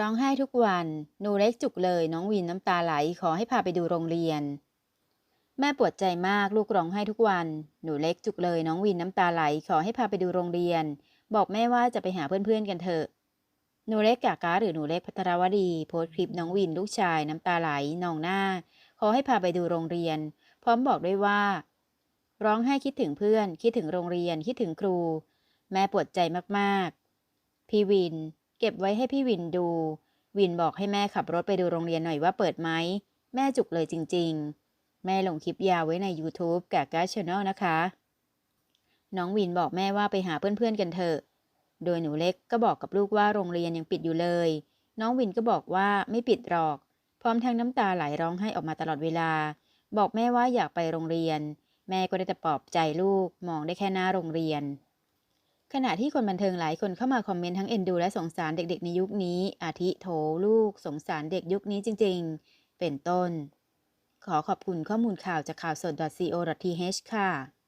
ร้องไห้ทุกวัน หนูเล็กจุกเลย น้องวินน้ำตาไหล ขอให้พาไปดูโรงเรียน แม่ปวดใจมากลูกร้องไห้ทุกวัน หนูเล็กจุกเลย น้องวินน้ำตาไหล ขอให้พาไปดูโรงเรียน บอกแม่ว่าจะไปหาเพื่อนๆกันเถอะ หนูเล็กกากาหรือหนูเล็กพัทรวดี โพสต์คลิปน้องวินลูกชายน้ำตาไหลนองหน้า ขอให้พาไปดูโรงเรียน พร้อมบอกด้วยว่า ร้องไห้คิดถึงเพื่อน คิดถึงโรงเรียน คิดถึงครู แม่ปวดใจมากๆ พี่วิน ก็บไว้ให้พี่วินดู วินบอกให้แม่ขับรถไปดูโรงเรียนหน่อยว่าเปิดไหม แม่จุกเลยจริง ๆ แม่ลงคลิปยาวไว้ใน YouTube กากาชแนลนะคะ น้องวินบอกแม่ว่าไปหาเพื่อนๆกันเถอะ โดยหนูเล็กก็บอกกับลูกว่าโรงเรียนยังปิดอยู่เลย น้องวินก็บอกว่าไม่ปิดหรอก พร้อมทั้งน้ำตาไหลร้องไห้ออกมาตลอดเวลา บอกแม่ว่าอยากไปโรงเรียน แม่ก็ได้แต่ปลอบใจลูกมองได้แค่หน้าโรงเรียน ขณะที่คนบันเทิงหลายคนเข้ามาคอมเมนต์ทั้งเอ็นดูและสงสารเด็กๆในยุคนี้ อาทิโถลูกสงสารเด็กยุคนี้จริงๆ เป็นต้น ขอขอบคุณข้อมูลข่าวจากข่าวสด .co.th ค่ะ